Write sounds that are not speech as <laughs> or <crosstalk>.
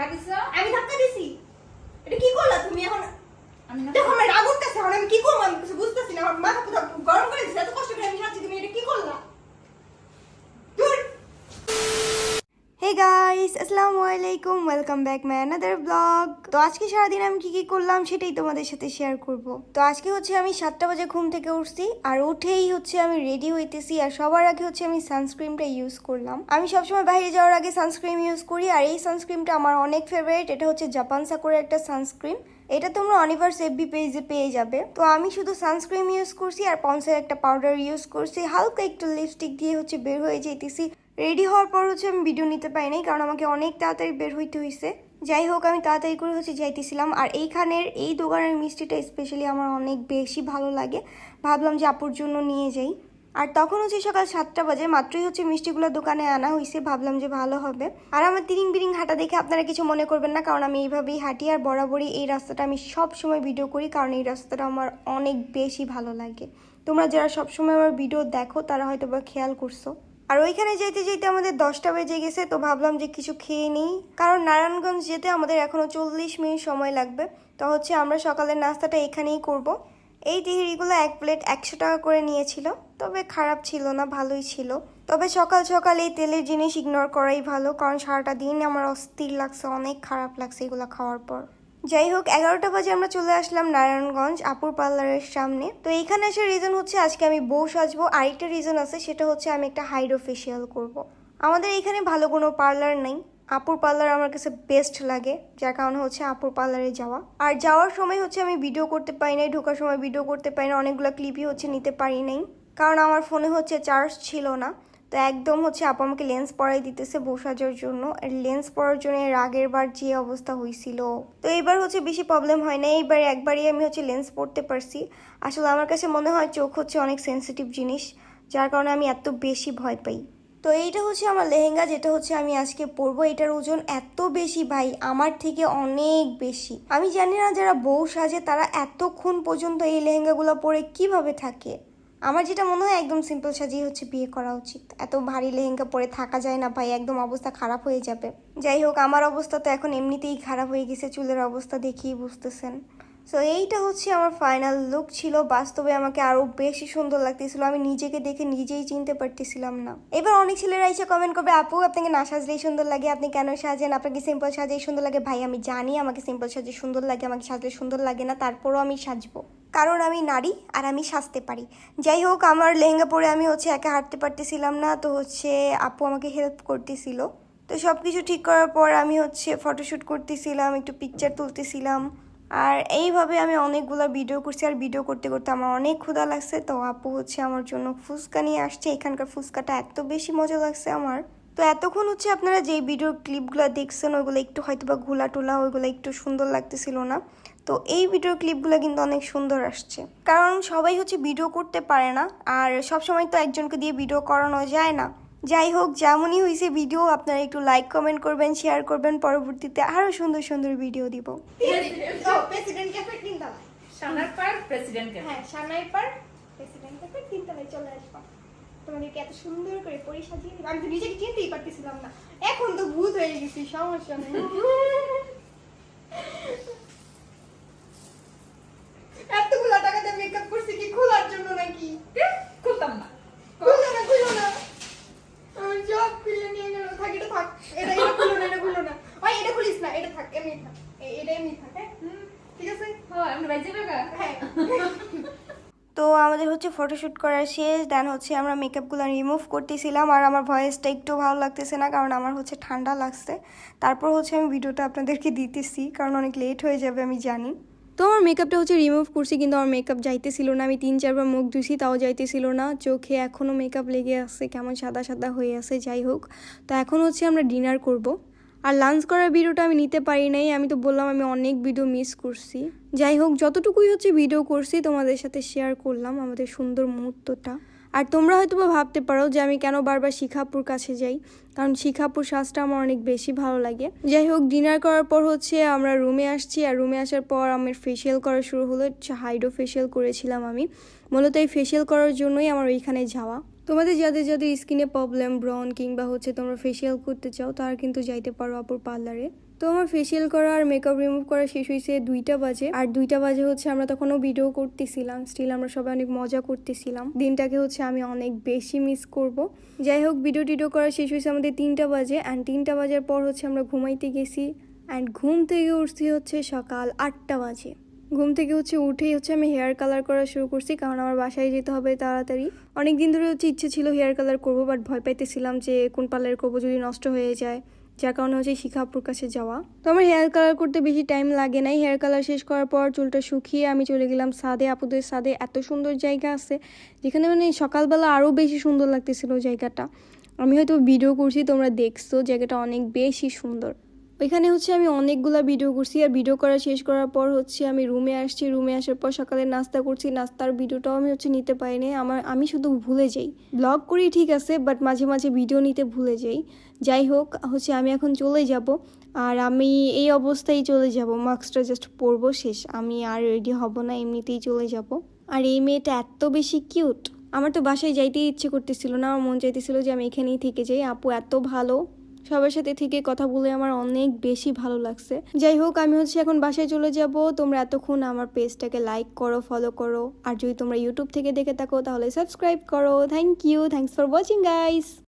ধাক্কা দিছো? আমি ধাক্কা দিছি। এটা কি করলা তুমি এখন? আমি দেখো আমার রাগ উঠতেছে এখন আমি কি করব? আমি কিছু বুঝতেছি না আমার মাথা পুরো গরম করে দিচ্ছে এত কষ্ট করে আমি খাচ্ছি তুমি এটা কি করলা দূর হে গাইস আসসালামু welcome back my another blog তো আজকে সারাদিন আমি কি কি করলাম সেটাই তোমাদের সাথে শেয়ার করব। তো আজকে হচ্ছে আমি সাতটা বাজে ঘুম থেকে উঠছি, আর উঠেই হচ্ছে আমি রেডি হইতেছি, আর সবার আগে হচ্ছে আমি সানস্ক্রিনটা ইউজ করলাম। আমি সবসময় বাইরে যাওয়ার আগে সানস্ক্রিন ইউজ করি, আর এই সানস্ক্রিনটা আমার অনেক ফেভারিট এটা হচ্ছে জাপান সাকুরের একটা সানস্ক্রিন এটা তোমরা অনিভার্স এফবি পেজে পেয়ে যাবে। তো আমি শুধু সানস্ক্রিন ইউজ করছি, আর পন্সের একটা পাউডার ইউজ করছি। হালকা একটু লিপস্টিক দিয়ে হচ্ছে বের হয়ে যেতেছি রেডি হওয়ার পর হচ্ছে আমি ভিডিও নিতে পারি নাই, কারণ আমাকে অনেক তাড়াতাড়ি বের হইতে হয়েছে যাই হোক, আমি তাড়াতাড়ি করে হচ্ছে যাইতেছিলাম। আর এইখানের এই দোকানের মিষ্টিটা স্পেশালি আমার অনেক বেশি ভালো লাগে। ভাবলাম যে আপুর জন্য নিয়ে যাই। আর তখন হচ্ছে সকাল সাতটা বাজে, মাত্রই হচ্ছে মিষ্টিগুলো দোকানে আনা হয়েছে ভাবলাম যে ভালো হবে। আর আমার তিরিং বিরিং হাঁটা দেখে আপনারা কিছু মনে করবেন না, কারণ আমি এইভাবেই হাঁটি আর বরাবরই এই রাস্তাটা আমি সব সময় ভিডিও করি, কারণ এই রাস্তাটা আমার অনেক বেশি ভালো লাগে। তোমরা যারা সবসময় আমার ভিডিও দেখো, তারা হয়তো বা খেয়াল করছ। আর ওইখানে যেতে যেতে আমাদের দশটা বেজে গেছে, তো ভাবলাম যে কিছু খেয়ে নিই। কারণ নারায়ণগঞ্জ যেতে আমাদের এখনও চল্লিশ মিনিট সময় লাগবে। তো হচ্ছে আমরা সকালের নাস্তাটা এখানেই করব। এই তিহিরিগুলো এক প্লেট একশো টাকা করে নিয়েছিল। তবে খারাপ ছিল না, ভালোই ছিল। তবে সকাল সকাল এই তেলের জিনিস ইগনোর করাই ভালো, কারণ সারাটা দিন আমার অস্থির লাগছে, অনেক খারাপ লাগছে এগুলো খাওয়ার পর। যাই হোক, এগারোটা বাজে আমরা চলে আসলাম নারায়ণগঞ্জ, আপুর পার্লারের সামনে। তো এইখানে আসার রিজন হচ্ছে আজকে আমি বউ সাজবো। আরেকটা রিজন আছে, সেটা হচ্ছে আমি একটা হাইড্রো ফেসিয়াল করব। আমাদের এখানে ভালো কোনো পার্লার নেই। আপুর পার্লার আমার কাছে বেস্ট লাগে, যার কারণে হচ্ছে আপুর পার্লারে যাওয়া। আর যাওয়ার সময় হচ্ছে আমি ভিডিও করতে পারি নাই, ঢোকার সময় ভিডিও করতে পারি না অনেকগুলো ক্লিপই হচ্ছে নিতে পারি নাই। কারণ আমার ফোনে হচ্ছে চার্জ ছিল না। তো একদম হচ্ছে আপু আমাকে লেন্স পরাই দিতেছে বসানোর জন্য। লেন্স পরার জন্য এর আগের বার যে অবস্থা হয়েছিল তো এইবার হচ্ছে বেশি প্রবলেম হয় না এইবার একবারই আমি হচ্ছে লেন্স পরতে পারছি। আসলে আমার কাছে মনে হয় চোখ হচ্ছে অনেক সেন্সিটিভ জিনিস, যার কারণে আমি এত বেশি ভয় পাই। তো এইটা হচ্ছে আমার লেহেঙ্গা, যেটা হচ্ছে আমি আজকে পরবো। এটার ওজন এত বেশি ভাই, আমার থেকে অনেক বেশি। আমি জানি না যারা বউ সাজে তারা এতক্ষণ পর্যন্ত এই লেহেঙ্গাগুলো পরে কীভাবে থাকে। আমার যেটা মনে হয় একদম সিম্পল সাজিয়ে হচ্ছে বিয়ে করা উচিত। এত ভারী লেহেঙ্গা পরে থাকা যায় না ভাই, একদম অবস্থা খারাপ হয়ে যাবে। যাই হোক, আমার অবস্থা তো এখন এমনিতেই খারাপ হয়ে গেছে, চুলের অবস্থা দেখেই বুঝতেছেন। সো এইটা হচ্ছে আমার ফাইনাল লুক ছিল। বাস্তবে আমাকে আরও বেশি সুন্দর লাগতেছিল। আমি নিজেকে দেখে নিজেই চিনতে পারতেছিলাম না। এবার অনেক ছেলেরা এসে কমেন্ট করবে, আপু, আপনাকে না সাজলেই সুন্দর লাগে। আপনি কেন সাজেন? আপনাকে সিম্পল সাজেই সুন্দর লাগে? ভাই, আমি জানি আমাকে সিম্পল সাজে সুন্দর লাগে। আমাকে সাজলে সুন্দর লাগে না। তারপরও আমি সাজবো। কারণ আমি নারী আর আমি সাজতে পারি। যাই হোক, আমার লেহেঙ্গা পরে আমি হচ্ছে একা হাঁটতে পারতেছিলাম না। তো হচ্ছে আপু আমাকে হেল্প করতেছিল। তো সব কিছু ঠিক করার পর আমি হচ্ছে ফটোশ্যুট করতেছিলাম, একটু পিকচার তুলতেছিলাম। আর এইভাবে আমি অনেকগুলো ভিডিও করছি আর ভিডিও করতে করতে আমার অনেক ক্ষুধা লাগছে। তো আপু হচ্ছে আমার জন্য ফুচকা নিয়ে আসছে। এখানকার ফুচকাটা এত বেশি মজা লাগছে আমার। তো এতক্ষণ হচ্ছে আপনারা যেই ভিডিওর ক্লিপগুলো দেখছেন, ওইগুলো একটু হয়তো বা ঘোলা টোলা ওইগুলো একটু সুন্দর লাগতেছিল না। তো এই ভিডিওর ক্লিপগুলো কিন্তু অনেক সুন্দর আসছে। কারণ সবাই হচ্ছে ভিডিও করতে পারে না। আর সব সময় তো একজনকে দিয়ে ভিডিও করানো যায় না। যাই হোক যেমনই হয়েছে ভিডিও আপনারা একটু লাইক কমেন্ট করবেন শেয়ার করবেন। পরবর্তীতে আরও সুন্দর সুন্দর ভিডিও দিব। প্রেসিডেন্ট ক্যাফে তিনতলায় সানার পার প্রেসিডেন্ট হ্যাঁ সানাই পার প্রেসিডেন্ট ক্যাফে তিনতলায় চলে আসবা। তোমাদেরকে এত সুন্দর করে পরি সাজিয়ে আমি তো নিজেকে চিনতেই পারতেছিলাম না। এখন তো ভূত হয়ে গেছি সমস্যা নেই এতগুলো টাকা দিয়ে মেকআপ করছি কি খোলার জন্য নাকি খুলতাম না খুলো না খুলো না আমার সব খুলে নিয়ে গেল থাক এটা থাক এটা এটা খুলো না এটা খুলো না ওই এটা খুলিস না এটা থাক এমনি থাক এ- এটা এমনি থাক হ্যাঁ ঠিক আছে? হ্যাঁ আমরা বাইজে বেগা হ্যাঁ। <laughs> তো আমাদের হচ্ছে ফটোশ্যুট করার শেষ দেন হচ্ছে আমরা মেকআপগুলো রিমুভ করতেছিলাম আর আমার ভয়েসটা একটু ভালো লাগতেছে না কারণ আমার হচ্ছে ঠান্ডা লাগছে। তারপর হচ্ছে আমি ভিডিওটা আপনাদেরকে দিতেছি কারণ অনেক লেট হয়ে যাবে আমি জানি। তো আমার মেকআপটা হচ্ছে রিমুভ করছি কিন্তু আমার মেকআপ যাইতেছিল না। আমি তিন চারবার মুখ ধুছি তাও যাইতেছিল না। চোখে এখনও মেকআপ লেগে আছে কেমন সাদা সাদা হয়ে আছে যাই হোক। তো এখন হচ্ছে আমরা ডিনার করব। আর লাঞ্চ করার ভিডিওটা আমি নিতে পারি নাই, আমি তো বললাম আমি অনেক ভিডিও মিস করছি। যাই হোক, যতটুকুই হচ্ছে ভিডিও করছি, তোমাদের সাথে শেয়ার করলাম আমাদের সুন্দর মুহূর্তটা। আর তোমরা হয়তো বা ভাবতে পারো যে আমি কেন বারবার শিখাপুর কাছে যাই, কারণ শিখাপুর সাজটা আমার অনেক বেশি ভালো লাগে। যাই হোক ডিনার করার পর হচ্ছে আমরা রুমে আসছি, আর রুমে আসার পর আমার ফেসিয়াল করা শুরু হলো হাইড্রো ফেসিয়াল করেছিলাম আমি। মূলত এই ফেসিয়াল করার জন্যই আমার ওইখানে যাওয়া। তোমাদের যাদের যাদের স্কিনে প্রবলেম ব্রন কিংবা হচ্ছে তোমরা ফেসিয়াল করতে চাও, তারা কিন্তু যাইতে পারো আপুর পার্লারে তো আমার ফেসিয়াল করা আর মেকআপ রিমুভ করা শেষ হয়েছে দুইটা বাজে। আর দুইটা বাজে হচ্ছে আমরা তখনও ভিডিও করতেছিলাম। স্টিল আমরা সবাই অনেক মজা করতেছিলাম। দিনটাকে হচ্ছে আমি অনেক বেশি মিস করব। যাই হোক ভিডিও টিডিও করা শেষ হয়েছে আমাদের তিনটা বাজে। অ্যান্ড তিনটা বাজার পর হচ্ছে আমরা ঘুমাইতে গেছি। অ্যান্ড ঘুম থেকে উঠছি হচ্ছে সকাল আটটা বাজে। ঘুম থেকে হচ্ছে উঠেই হচ্ছে আমি হেয়ার কালার করা শুরু করছি, কারণ আমার বাসায় যেতে হবে তাড়াতাড়ি। অনেক দিন ধরে হচ্ছে ইচ্ছে ছিল হেয়ার কালার করব বাট ভয় পাইতেছিলাম যে কোন পার্লার করব যদি নষ্ট হয়ে যায়, যার কারণে হচ্ছে শিখাপুর কাছে যাওয়া। তো আমার হেয়ার কালার করতে বেশি টাইম লাগে নাই। হেয়ার কালার শেষ করার পর চুলটা শুকিয়ে আমি চলে গেলাম সাদে, আপুদের সাদে। এত সুন্দর জায়গা আছে, যেখানে মানে সকালবেলা আরও বেশি সুন্দর লাগতেছিল জায়গাটা। আমি হয়তো ভিডিও করছি, তোমরা দেখছ, জায়গাটা অনেক বেশি সুন্দর। ওইখানে হচ্ছে আমি অনেকগুলা ভিডিও করছি আর ভিডিও করা শেষ করার পর হচ্ছে আমি রুমে আসছি রুমে আসার পর সকালে নাস্তা করছি, নাস্তার ভিডিওটাও আমি হচ্ছে নিতে পারিনি। আমার, আমি শুধু ভুলে যাই। ব্লগ করি ঠিক আছে বাট মাঝে মাঝে ভিডিও নিতে ভুলে যাই। যাই হোক, হচ্ছে আমি এখন চলে যাব আর আমি এই অবস্থায় চলে যাব। মাস্কটা জাস্ট পরবো শেষ। আমি আর রেডি হব না, এমনিতেই চলে যাব। আর এই মেয়েটা এত বেশি কিউট আমার তো বাসায় যাইতেই ইচ্ছে করতেছিল না, আমার মন চাইতেছিল যে আমি এখানেই থেকে যাই। আপু এত ভালো। সবার সাথে থেকে কথা বলে আমার অনেক বেশি ভালো লাগছে। যাই হোক, আমি হচ্ছে এখন বাসায় চলে যাব। তোমরা এতক্ষণ আমার পেজটাকে লাইক করো ফলো করো। আর যদি তোমরা ইউটিউব থেকে দেখে থাকো, তাহলে সাবস্ক্রাইব করো। Thank you thanks for watching guys